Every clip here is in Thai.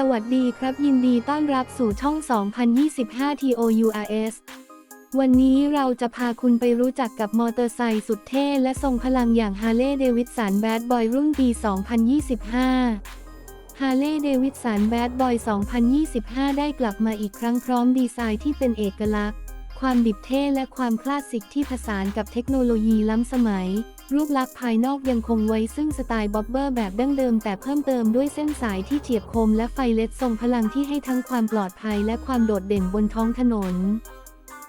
สวัสดีครับยินดีต้อนรับสู่ช่อง 2025 TOURS วันนี้เราจะพาคุณไปรู้จักกับมอเตอร์ไซค์สุดเท่และทรงพลังอย่าง Harley Davidson Bad Boy รุ่นปี 2025 Harley Davidson Bad Boy 2025 ได้กลับมาอีกครั้งพร้อมดีไซน์ที่เป็นเอกลักษณ์ ความดิบเท่และความคลาสสิกที่ผสานกับเทคโนโลยีล้ำสมัย รูปลักษณ์ภายนอกยังคงไว้ซึ่งสไตล์บ๊อบเบอร์แบบดั้งเดิมแต่เพิ่มเติมด้วยเส้นสายที่เฉียบคมและไฟเลดทรงพลังที่ให้ทั้งความปลอดภัยและความโดดเด่นบนท้องถนน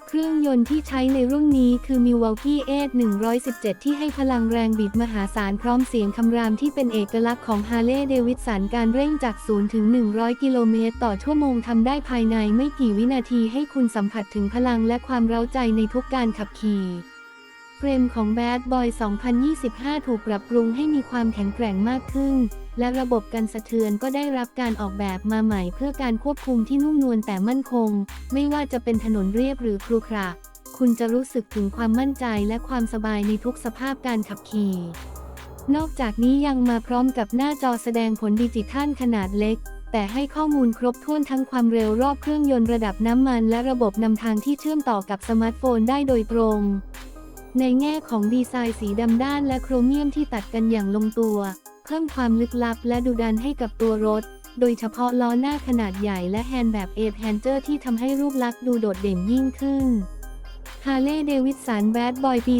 เครื่องยนต์ที่ใช้ในรุ่นนี้คือ Milwaukee 8 117 ที่ให้พลังแรงบิดมหาศาลพร้อมเสียงคำรามที่เป็นเอกลักษณ์ของ Harley Davidson การเร่งจาก 0 ถึง 100 กิโลเมตรต่อชั่วโมงทำได้ภายในไม่กี่วินาทีให้คุณสัมผัสถึงพลังและความเร้าใจในทุกการขับขี่ เฟรมของ Bad Boy 2025 ถูกปรับปรุงให้มีความแข็งแกร่งมากขึ้น และระบบกันสะเทือนก็ได้รับการออกแบบมาใหม่เพื่อการควบคุมที่นุ่มนวลแต่มั่นคง ไม่ว่าจะเป็นถนนเรียบหรือครุขระ คุณจะรู้สึกถึงความมั่นใจและความสบายในทุกสภาพการขับขี่ นอกจากนี้ยังมาพร้อมกับหน้าจอแสดงผลดิจิทัลขนาดเล็กแต่ให้ข้อมูลครบถ้วนทั้งความเร็วรอบเครื่องยนต์ระดับน้ำมัน และระบบนำทางที่เชื่อมต่อกับสมาร์ทโฟนได้โดยตรง ในแง่ของดีไซน์สีดำด้านและโครเมียมที่ตัดกันอย่างลงตัว เพิ่มความลึกลับและดุดันให้กับตัวรถ โดยเฉพาะล้อหน้าขนาดใหญ่และแฮนด์แบบเอทแฮนเจอร์ที่ทำให้รูปลักษณ์ดูโดดเด่นยิ่งขึ้น Harley Davidson Bad Boy ปี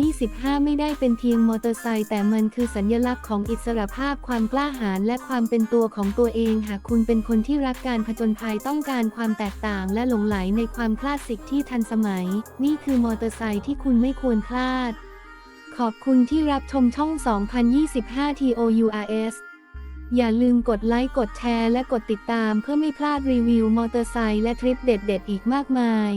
2025 ไม่ได้เป็นเพียงมอเตอร์ไซค์แต่มันคือสัญลักษณ์ของอิสรภาพความกล้าหาญและความเป็นตัวของตัวเอง หากคุณเป็นคนที่รักการผจญภัยต้องการความแตกต่างและหลงไหลในความคลาสสิกที่ทันสมัย นี่คือมอเตอร์ไซค์ที่คุณไม่ควรพลาด ขอบคุณที่รับชมช่อง 2025 TOURS อย่าลืมกดไลค์กดแชร์และกดติดตามเพื่อไม่พลาดรีวิวมอเตอร์ไซค์และทริปเด็ด ๆ อีกมากมาย